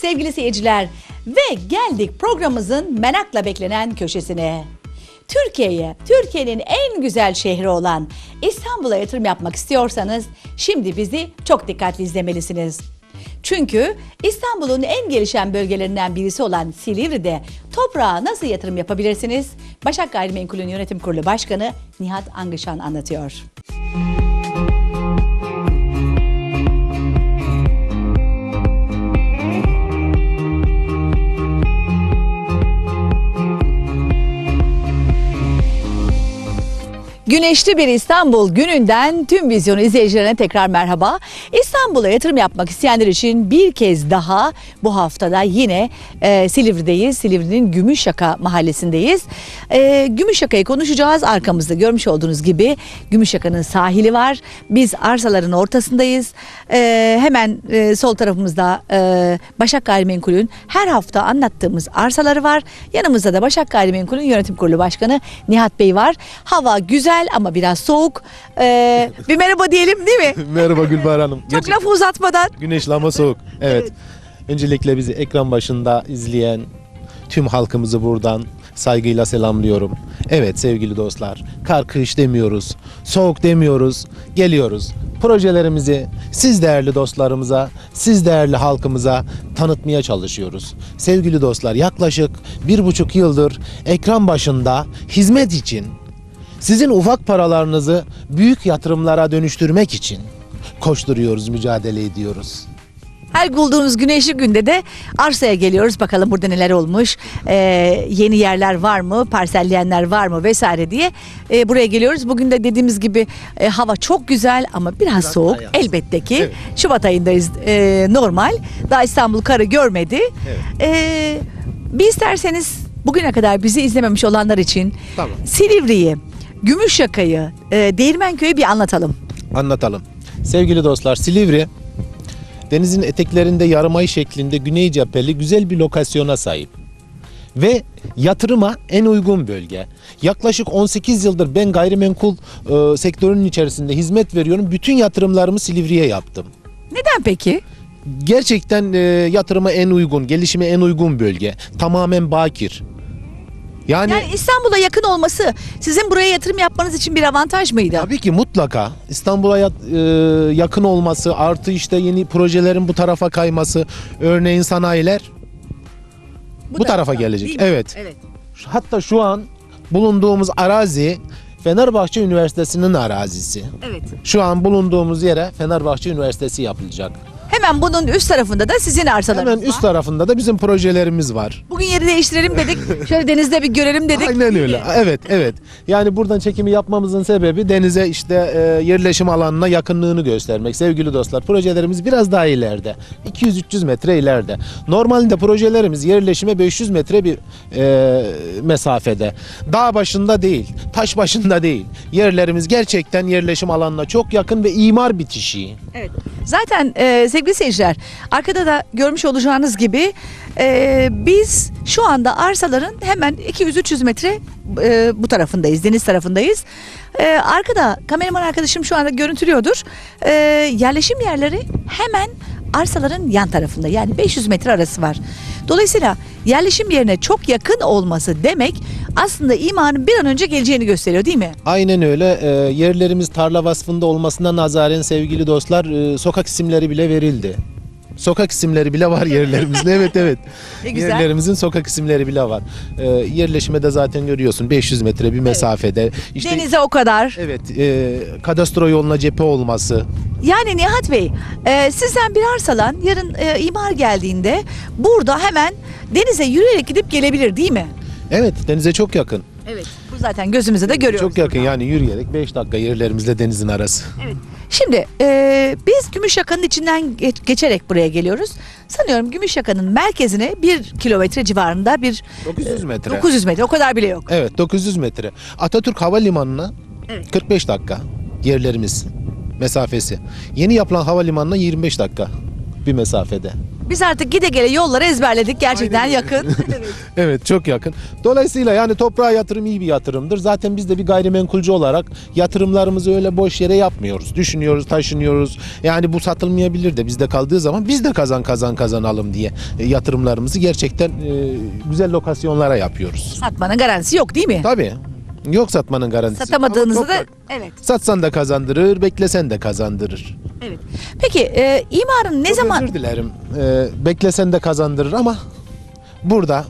sevgili seyirciler ve geldik programımızın merakla beklenen köşesine. Türkiye'ye, Türkiye'nin en güzel şehri olan İstanbul'a yatırım yapmak istiyorsanız şimdi bizi çok dikkatli izlemelisiniz. Çünkü İstanbul'un en gelişen bölgelerinden birisi olan Silivri'de toprağa nasıl yatırım yapabilirsiniz? Başak Gayrimenkul'ün yönetim kurulu başkanı Nihat Angışan anlatıyor. Güneşli bir İstanbul gününden tüm vizyonu izleyicilerine tekrar merhaba. İstanbul'a yatırım yapmak isteyenler için bir kez daha bu haftada yine e, Silivri'deyiz. Silivri'nin Gümüşşaka mahallesindeyiz. E, Gümüşşaka'yı konuşacağız. Arkamızda görmüş olduğunuz gibi Gümüşşaka'nın sahili var. Biz arsaların ortasındayız. E, hemen e, sol tarafımızda e, Başak Gayrimenkul'ün her hafta anlattığımız arsaları var. Yanımızda da Başak Gayrimenkul'ün yönetim kurulu başkanı Nihat Bey var. Hava güzel ama biraz soğuk. E, bir merhaba diyelim değil mi? Merhaba Gülbahar Hanım. Çok Gerçekten lafı uzatmadan. Güneşli ama soğuk. Evet. Öncelikle bizi ekran başında izleyen tüm halkımızı buradan saygıyla selamlıyorum. Evet sevgili dostlar, kar kış demiyoruz, soğuk demiyoruz, geliyoruz. Projelerimizi siz değerli dostlarımıza, siz değerli halkımıza tanıtmaya çalışıyoruz. Sevgili dostlar yaklaşık bir buçuk yıldır ekran başında hizmet için sizin ufak paralarınızı büyük yatırımlara dönüştürmek için koşturuyoruz, mücadele ediyoruz. Her bulduğunuz güneşli günde de arsaya geliyoruz. Bakalım burada neler olmuş, ee, yeni yerler var mı, parselleyenler var mı vesaire diye ee, buraya geliyoruz. Bugün de dediğimiz gibi e, hava çok güzel ama biraz, soğuk. daha yaz. Elbette ki Evet. Şubat ayındayız ee, normal. Daha İstanbul karı görmedi. Evet. Ee, bir isterseniz bugüne kadar bizi izlememiş olanlar için Tamam. Silivri'yi, Gümüşyaka'yı, e, Değirmenköy'ü bir anlatalım. Anlatalım. Sevgili dostlar, Silivri denizin eteklerinde yarımay şeklinde güney cepheli güzel bir lokasyona sahip. Ve yatırıma en uygun bölge. Yaklaşık 18 yıldır ben gayrimenkul e, sektörünün içerisinde hizmet veriyorum. Bütün yatırımlarımı Silivri'ye yaptım. Neden peki? Gerçekten e, yatırıma en uygun, gelişime en uygun bölge. Tamamen bakir. Yani, Yani İstanbul'a yakın olması sizin buraya yatırım yapmanız için bir avantaj mıydı? Tabii ki mutlaka İstanbul'a yat- e, yakın olması artı işte yeni projelerin bu tarafa kayması örneğin sanayiler bu, tarafa tarafta, gelecek. Evet. Evet. Hatta şu an bulunduğumuz arazi Fenerbahçe Üniversitesi'nin arazisi. Evet. Şu an bulunduğumuz yere Fenerbahçe Üniversitesi yapılacak. Hemen bunun üst tarafında da sizin arsalarınız Hemen üst var. tarafında da bizim projelerimiz var. Bugün yeri değiştirelim dedik. Şöyle denizde bir görelim dedik. Aynen öyle. Evet, evet. Yani buradan çekimi yapmamızın sebebi denize işte e, yerleşim alanına yakınlığını göstermek. Sevgili dostlar, projelerimiz biraz daha ileride. 200-300 metre ileride. Normalde projelerimiz yerleşime 500 metre bir e, mesafede. Dağ başında değil, taş başında değil. Yerlerimiz gerçekten yerleşim alanına çok yakın ve imar bitişi. Evet. Zaten e, sevgili seyirciler arkada da görmüş olacağınız gibi e, biz şu anda arsaların hemen 200-300 metre e, bu tarafındayız. Deniz tarafındayız. E, arkada kameraman arkadaşım şu anda görüntülüyordur. E, yerleşim yerleri hemen arsaların yan tarafında yani 500 metre arası var. Dolayısıyla yerleşim yerine çok yakın olması demek aslında imanın bir an önce geleceğini gösteriyor değil mi? Aynen öyle. Ee, yerlerimiz tarla vasfında olmasına nazaren sevgili dostlar e, sokak isimleri bile verildi. Sokak isimleri bile var yerlerimizde. evet evet. Ne güzel. Yerlerimizin sokak isimleri bile var. Ee, yerleşime de zaten görüyorsun 500 metre bir mesafede. İşte Denize o kadar. Evet, e, kadastro yoluna cephe olması. Yani Nihat Bey, e, sizden bir arsalan yarın e, imar geldiğinde burada hemen denize yürüyerek gidip gelebilir değil mi? Evet, denize çok yakın. Evet. Bu zaten gözümüze de görüyoruz. Çok yakın yani yürüyerek 5 dakika yerlerimizle denizin arası. Evet. Şimdi e, biz Gümüşyaka'nın içinden geç- geçerek buraya geliyoruz. Sanıyorum Gümüşyaka'nın merkezine bir kilometre civarında bir 900 metre. 900 metre o kadar bile yok. Evet 900 metre. Atatürk Havalimanı'na Evet. 45 dakika yerlerimiz mesafesi. Yeni yapılan havalimanına 25 dakika bir mesafede. Biz artık gide gele yolları ezberledik. Gerçekten Aynen yakın. Evet çok yakın. Dolayısıyla yani toprağa yatırım iyi bir yatırımdır. Zaten biz de bir gayrimenkulcü olarak yatırımlarımızı öyle boş yere yapmıyoruz. Düşünüyoruz, taşınıyoruz. Yani bu satılmayabilir de bizde kaldığı zaman biz de kazan kazan kazanalım diye e, yatırımlarımızı gerçekten e, güzel lokasyonlara yapıyoruz. Satmanın garantisi yok değil mi? Tabii. Yok satmanın garantisi. Satamadığınızı Ama da evet. Satsan da kazandırır, beklesen de kazandırır. Evet. Peki e, imarın ne Çok zaman Özür dilerim. Ee, beklesen de kazandırır ama burada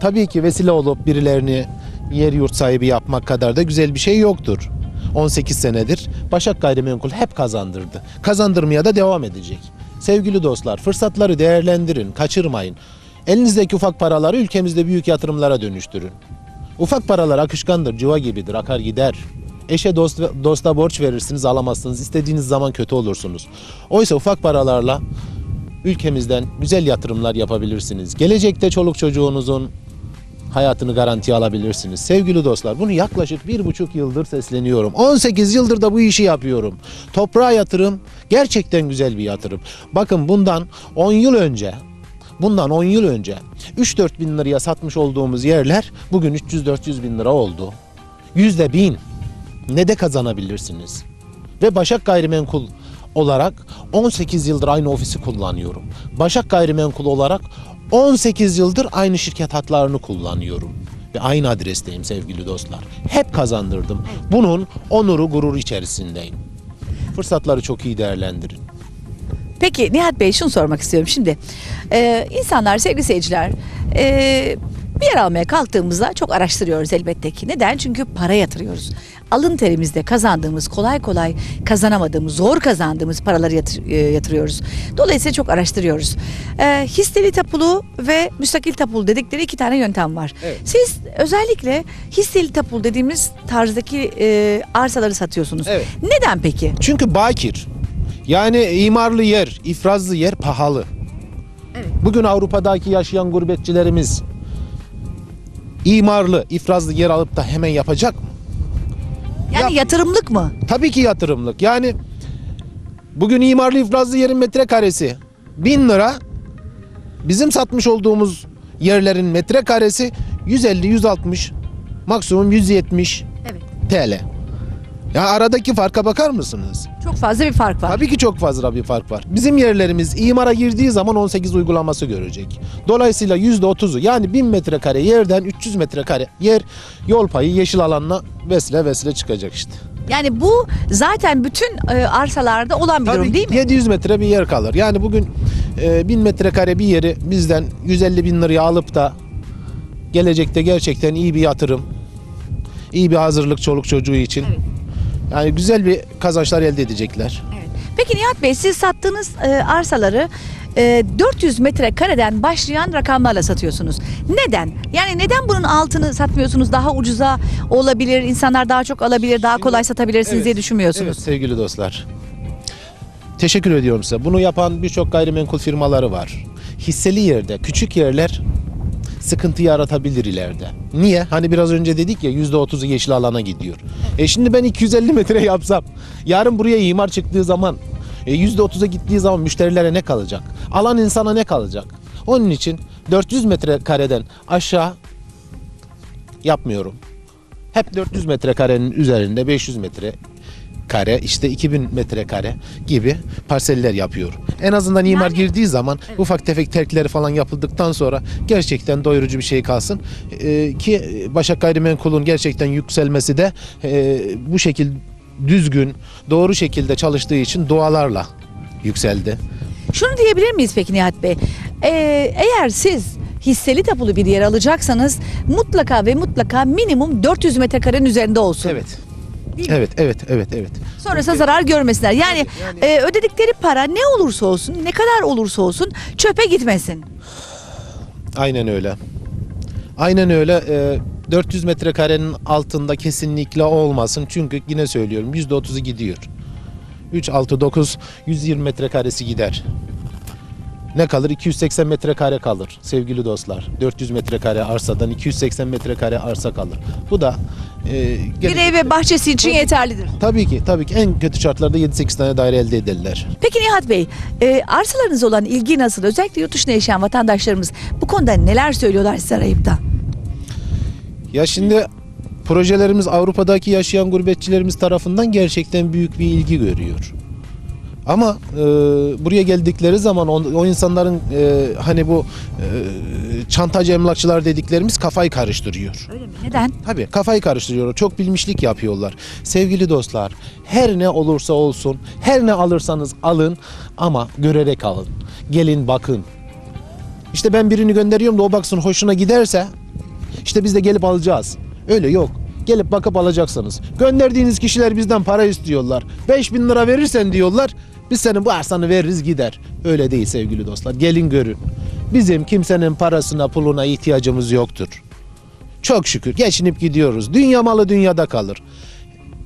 tabii ki vesile olup birilerini yer yurt sahibi yapmak kadar da güzel bir şey yoktur. 18 senedir Başak Gayrimenkul hep kazandırdı. Kazandırmaya da devam edecek. Sevgili dostlar fırsatları değerlendirin, kaçırmayın. Elinizdeki ufak paraları ülkemizde büyük yatırımlara dönüştürün. Ufak paralar akışkandır, cıva gibidir, akar gider. Eşe dost, dosta borç verirsiniz, alamazsınız. İstediğiniz zaman kötü olursunuz. Oysa ufak paralarla ülkemizden güzel yatırımlar yapabilirsiniz. Gelecekte çoluk çocuğunuzun hayatını garantiye alabilirsiniz. Sevgili dostlar bunu yaklaşık bir buçuk yıldır sesleniyorum. 18 yıldır da bu işi yapıyorum. Toprağa yatırım gerçekten güzel bir yatırım. Bakın bundan 10 yıl önce Bundan 10 yıl önce 3-4 bin liraya satmış olduğumuz yerler bugün 300-400 bin lira oldu. Yüzde bin ne de kazanabilirsiniz. Ve Başak Gayrimenkul olarak 18 yıldır aynı ofisi kullanıyorum. Başak Gayrimenkul olarak 18 yıldır aynı şirket hatlarını kullanıyorum. Ve aynı adresteyim sevgili dostlar. Hep kazandırdım. Bunun onuru gurur içerisindeyim. Fırsatları çok iyi değerlendirin. Peki Nihat Bey şunu sormak istiyorum. Şimdi e, insanlar sevgili seyirciler e, bir yer almaya kalktığımızda çok araştırıyoruz elbette ki. Neden? Çünkü para yatırıyoruz. Alın terimizde kazandığımız, kolay kolay kazanamadığımız, zor kazandığımız paraları yatır- e, yatırıyoruz. Dolayısıyla çok araştırıyoruz. E, hisseli tapulu ve müstakil tapulu dedikleri iki tane yöntem var. Evet. Siz özellikle hisseli tapulu dediğimiz tarzdaki e, arsaları satıyorsunuz. Evet. Neden peki? Çünkü bakir. Yani imarlı yer, ifrazlı yer pahalı. Evet. Bugün Avrupa'daki yaşayan gurbetçilerimiz imarlı, ifrazlı yer alıp da hemen yapacak mı? Yani Yap- yatırımlık mı? Tabii ki yatırımlık. Yani bugün imarlı ifrazlı yerin metrekaresi 1000 lira. Bizim satmış olduğumuz yerlerin metrekaresi 150, 160, maksimum 170 Evet. TL. Ya aradaki farka bakar mısınız? Çok fazla bir fark var. Tabii ki çok fazla bir fark var. Bizim yerlerimiz imara girdiği zaman 18 uygulaması görecek. Dolayısıyla %30'u yani 1000 metrekare yerden 300 metrekare yer yol payı yeşil alanla vesile vesile çıkacak işte. Yani bu zaten bütün e, arsalarda olan bir durum Tabii değil mi? 700 metre bir yer kalır. Yani bugün e, 1000 metrekare bir yeri bizden 150 bin liraya alıp da gelecekte gerçekten iyi bir yatırım, iyi bir hazırlık çoluk çocuğu için. Evet. Yani güzel bir kazançlar elde edecekler. Evet. Peki Nihat Bey siz sattığınız e, arsaları e, 400 metrekareden başlayan rakamlarla satıyorsunuz. Neden? Yani neden bunun altını satmıyorsunuz? Daha ucuza olabilir, insanlar daha çok alabilir, daha kolay satabilirsiniz Evet. diye düşünmüyorsunuz. Evet sevgili dostlar. Teşekkür ediyorum size. Bunu yapan birçok gayrimenkul firmaları var. Hisseli yerde, küçük yerler sıkıntı yaratabilir ileride. Niye? Hani biraz önce dedik ya %30'u yeşil alana gidiyor. E şimdi ben 250 metre yapsam, yarın buraya imar çıktığı zaman e, %30'a gittiği zaman müşterilere ne kalacak? Alan insana ne kalacak? Onun için 400 metre kareden aşağı yapmıyorum. Hep 400 metrekarenin üzerinde 500 metre kare işte 2000 metrekare gibi parseller yapıyorum. En azından imar Yani- girdiği zaman ufak tefek terkleri falan yapıldıktan sonra gerçekten doyurucu bir şey kalsın. Ee, ki Başak Gayrimenkul'un gerçekten yükselmesi de e, bu şekil düzgün, doğru şekilde çalıştığı için dualarla yükseldi. Şunu diyebilir miyiz peki Nihat Bey? E, eğer siz hisseli tapulu bir yer alacaksanız mutlaka ve mutlaka minimum 400 metrekarenin üzerinde olsun. Evet. Evet, evet, evet, evet. Sonrasında zarar görmesinler. Yani, yani- e, ödedikleri para ne olursa olsun, ne kadar olursa olsun çöpe gitmesin. Aynen öyle. Aynen öyle. Ee, 400 metrekarenin altında kesinlikle olmasın. Çünkü yine söylüyorum %30'u gidiyor. 3, 6, 9, 120 metrekaresi gider. Ne kalır? 280 metrekare kalır sevgili dostlar. 400 metrekare arsadan 280 metrekare arsa kalır. Bu da e, Bir ev ve bahçesi için yeterlidir. Tabii ki, tabii ki en kötü şartlarda 7-8 tane daire elde ederler. Peki Nihat Bey, e, arsalarınız olan ilgi nasıl? Özellikle yurt dışında yaşayan vatandaşlarımız bu konuda neler söylüyorlar size arayıp da? Ya şimdi projelerimiz Avrupa'daki yaşayan gurbetçilerimiz tarafından gerçekten büyük bir ilgi görüyor. Ama e, buraya geldikleri zaman o, o insanların e, hani bu e, çantacı emlakçılar dediklerimiz kafayı karıştırıyor. Öyle mi? Neden? Tabii kafayı karıştırıyorlar. Çok bilmişlik yapıyorlar. Sevgili dostlar, her ne olursa olsun, her ne alırsanız alın ama görerek alın. Gelin bakın. İşte ben birini gönderiyorum da o baksın hoşuna giderse işte biz de gelip alacağız. Öyle yok. Gelip bakıp alacaksınız. Gönderdiğiniz kişiler bizden para istiyorlar. 5000 lira verirsen diyorlar. Biz senin bu arsanı veririz gider. Öyle değil sevgili dostlar. Gelin görün. Bizim kimsenin parasına puluna ihtiyacımız yoktur. Çok şükür geçinip gidiyoruz. Dünya malı dünyada kalır.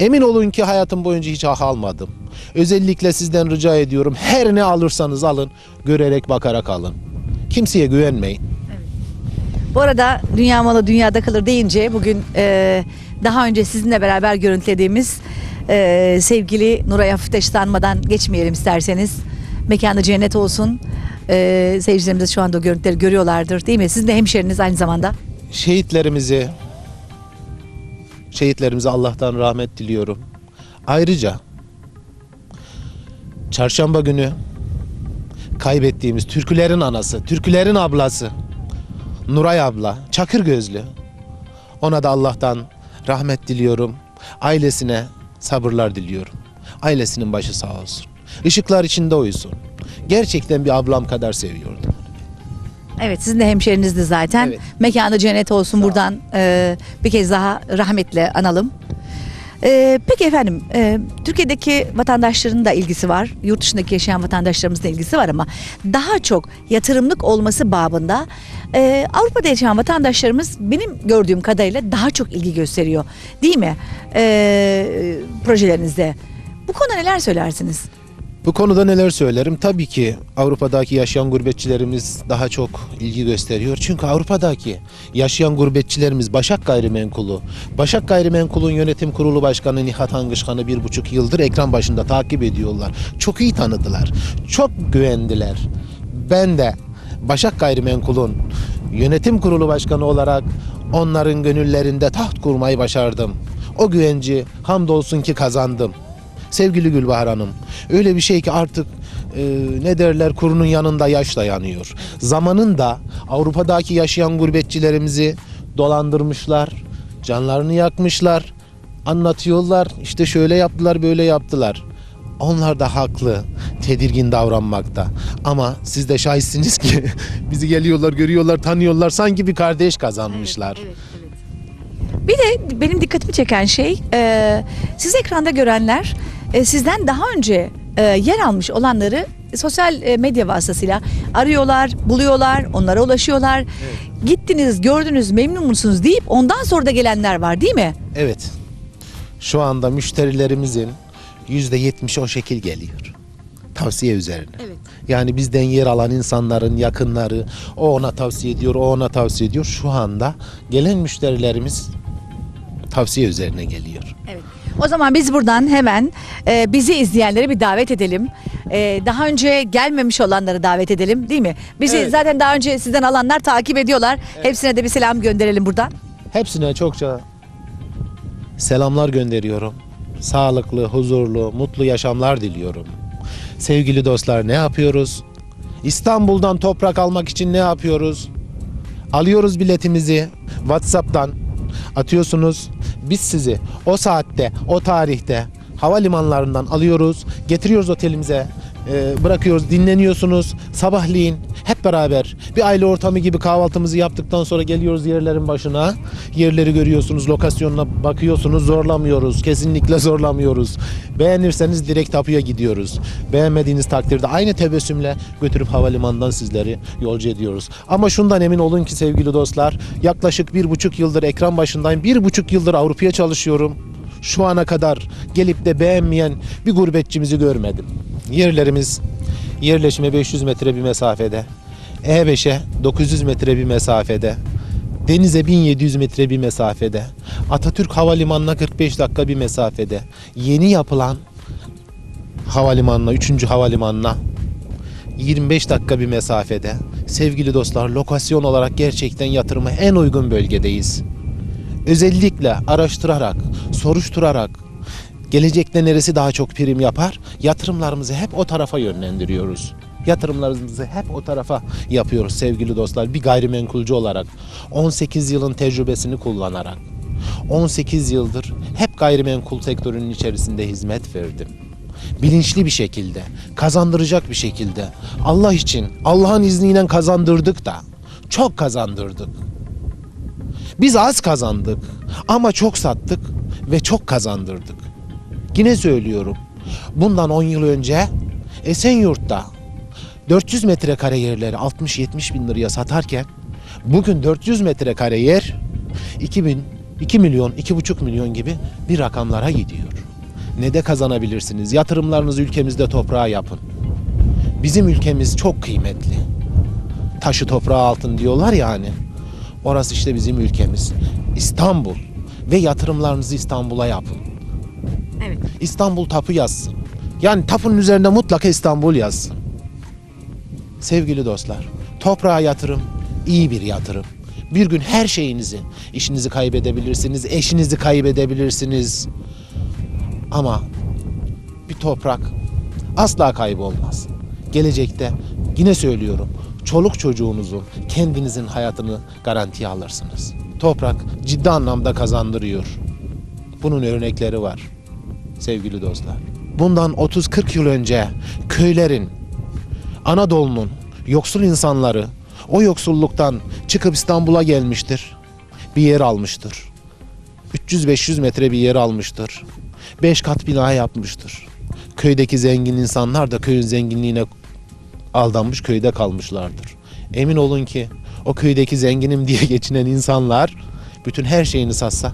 Emin olun ki hayatım boyunca hiç ah almadım. Özellikle sizden rica ediyorum her ne alırsanız alın görerek bakarak alın. Kimseye güvenmeyin. Bu arada dünya malı dünyada kalır deyince bugün e, daha önce sizinle beraber görüntülediğimiz e, sevgili Nuray Hafiftaş'ı tanımadan geçmeyelim isterseniz. Mekanı cennet olsun. E, seyircilerimiz şu anda o görüntüleri görüyorlardır değil mi? Sizin de hemşeriniz aynı zamanda. Şehitlerimizi şehitlerimize Allah'tan rahmet diliyorum. Ayrıca çarşamba günü kaybettiğimiz türkülerin anası, türkülerin ablası Nuray abla, çakır gözlü. Ona da Allah'tan rahmet diliyorum. Ailesine sabırlar diliyorum. Ailesinin başı sağ olsun. Işıklar içinde uyusun. Gerçekten bir ablam kadar seviyordum. Evet sizin de hemşerinizdi zaten. Evet. Mekanı cennet olsun buradan e, bir kez daha rahmetle analım. E, peki efendim e, Türkiye'deki vatandaşların da ilgisi var. Yurt dışındaki yaşayan vatandaşlarımızın da ilgisi var ama daha çok yatırımlık olması babında e, Avrupa'da yaşayan vatandaşlarımız benim gördüğüm kadarıyla daha çok ilgi gösteriyor. Değil mi? E, projelerinizde. Bu konuda neler söylersiniz? Bu konuda neler söylerim? Tabii ki Avrupa'daki yaşayan gurbetçilerimiz daha çok ilgi gösteriyor. Çünkü Avrupa'daki yaşayan gurbetçilerimiz Başak Gayrimenkulu. Başak Gayrimenkul'un yönetim kurulu başkanı Nihat Hangışkan'ı bir buçuk yıldır ekran başında takip ediyorlar. Çok iyi tanıdılar. Çok güvendiler. Ben de Başak Gayrimenkul'un yönetim kurulu başkanı olarak onların gönüllerinde taht kurmayı başardım. O güvenci hamdolsun ki kazandım. Sevgili Gülbahar Hanım, öyle bir şey ki artık e, ne derler kurunun yanında yaş dayanıyor. Zamanında Avrupa'daki yaşayan gurbetçilerimizi dolandırmışlar, canlarını yakmışlar, anlatıyorlar. işte şöyle yaptılar, böyle yaptılar. Onlar da haklı, tedirgin davranmakta. Ama siz de şahitsiniz ki bizi geliyorlar, görüyorlar, tanıyorlar. Sanki bir kardeş kazanmışlar. Bir de benim dikkatimi çeken şey e, siz ekranda görenler e, sizden daha önce e, yer almış olanları sosyal e, medya vasıtasıyla arıyorlar, buluyorlar, onlara ulaşıyorlar. Gittiniz, gördünüz, memnun musunuz deyip ondan sonra da gelenler var değil mi? Evet. Şu anda müşterilerimizin yüzde yetmişi o şekil geliyor. Tavsiye üzerine. Evet. Yani bizden yer alan insanların yakınları o ona tavsiye ediyor, o ona tavsiye ediyor. Şu anda gelen müşterilerimiz tavsiye üzerine geliyor. Evet. O zaman biz buradan hemen e, bizi izleyenleri bir davet edelim. E, daha önce gelmemiş olanları davet edelim değil mi? Bizi Evet. zaten daha önce sizden alanlar takip ediyorlar. Hepsine de bir selam gönderelim buradan. Hepsine çokça selamlar gönderiyorum. Sağlıklı, huzurlu, mutlu yaşamlar diliyorum. Sevgili dostlar ne yapıyoruz? İstanbul'dan toprak almak için ne yapıyoruz? Alıyoruz biletimizi WhatsApp'tan atıyorsunuz. Biz sizi o saatte, o tarihte havalimanlarından alıyoruz, getiriyoruz otelimize, e, bırakıyoruz, dinleniyorsunuz. Sabahleyin hep beraber bir aile ortamı gibi kahvaltımızı yaptıktan sonra geliyoruz yerlerin başına. Yerleri görüyorsunuz, lokasyonuna bakıyorsunuz, zorlamıyoruz. Kesinlikle zorlamıyoruz. Beğenirseniz direkt tapuya gidiyoruz. Beğenmediğiniz takdirde aynı tebessümle götürüp havalimanından sizleri yolcu ediyoruz. Ama şundan emin olun ki sevgili dostlar, yaklaşık bir buçuk yıldır ekran başındayım. Bir buçuk yıldır Avrupa'ya çalışıyorum. Şu ana kadar gelip de beğenmeyen bir gurbetçimizi görmedim. Yerlerimiz Yerleşime 500 metre bir mesafede. E5'e 900 metre bir mesafede. Denize 1700 metre bir mesafede. Atatürk Havalimanı'na 45 dakika bir mesafede. Yeni yapılan havalimanına, 3. havalimanına 25 dakika bir mesafede. Sevgili dostlar, lokasyon olarak gerçekten yatırıma en uygun bölgedeyiz. Özellikle araştırarak, soruşturarak gelecekte neresi daha çok prim yapar? Yatırımlarımızı hep o tarafa yönlendiriyoruz. Yatırımlarımızı hep o tarafa yapıyoruz sevgili dostlar. Bir gayrimenkulcü olarak 18 yılın tecrübesini kullanarak 18 yıldır hep gayrimenkul sektörünün içerisinde hizmet verdim. Bilinçli bir şekilde, kazandıracak bir şekilde Allah için, Allah'ın izniyle kazandırdık da çok kazandırdık. Biz az kazandık ama çok sattık ve çok kazandırdık. Yine söylüyorum. Bundan 10 yıl önce Esenyurt'ta 400 metrekare yerleri 60-70 bin liraya satarken bugün 400 metrekare yer 2000, 2 milyon, 2,5 milyon gibi bir rakamlara gidiyor. Ne de kazanabilirsiniz? Yatırımlarınızı ülkemizde toprağa yapın. Bizim ülkemiz çok kıymetli. Taşı toprağı altın diyorlar ya hani. Orası işte bizim ülkemiz. İstanbul ve yatırımlarınızı İstanbul'a yapın. Evet. İstanbul tapu yazsın. Yani tapunun üzerinde mutlaka İstanbul yazsın. Sevgili dostlar, toprağa yatırım iyi bir yatırım. Bir gün her şeyinizi, işinizi kaybedebilirsiniz, eşinizi kaybedebilirsiniz. Ama bir toprak asla kaybolmaz. Gelecekte yine söylüyorum, çoluk çocuğunuzun, kendinizin hayatını garantiye alırsınız. Toprak ciddi anlamda kazandırıyor. Bunun örnekleri var sevgili dostlar. Bundan 30-40 yıl önce köylerin, Anadolu'nun yoksul insanları o yoksulluktan çıkıp İstanbul'a gelmiştir. Bir yer almıştır. 300-500 metre bir yer almıştır. 5 kat bina yapmıştır. Köydeki zengin insanlar da köyün zenginliğine aldanmış köyde kalmışlardır. Emin olun ki o köydeki zenginim diye geçinen insanlar bütün her şeyini satsa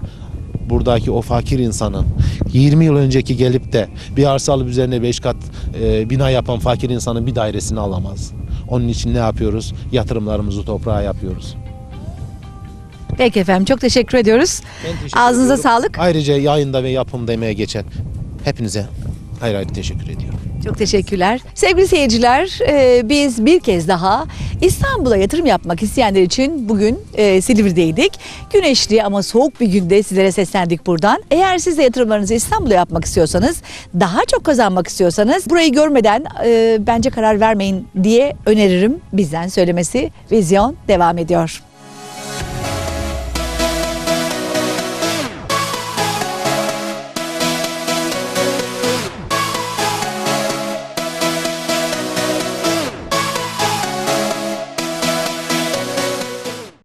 buradaki o fakir insanın 20 yıl önceki gelip de bir arsa alıp üzerine 5 kat e, bina yapan fakir insanın bir dairesini alamaz. Onun için ne yapıyoruz? Yatırımlarımızı toprağa yapıyoruz. Peki efendim çok teşekkür ediyoruz. Ağzınıza sağlık. Ayrıca yayında ve yapımda emeğe geçen hepinize ayrı ayrı teşekkür ediyorum. Çok teşekkürler. Sevgili seyirciler, e, biz bir kez daha İstanbul'a yatırım yapmak isteyenler için bugün e, Silivri'deydik. Güneşli ama soğuk bir günde sizlere seslendik buradan. Eğer siz de yatırımlarınızı İstanbul'a yapmak istiyorsanız, daha çok kazanmak istiyorsanız burayı görmeden e, bence karar vermeyin diye öneririm bizden söylemesi. Vizyon devam ediyor.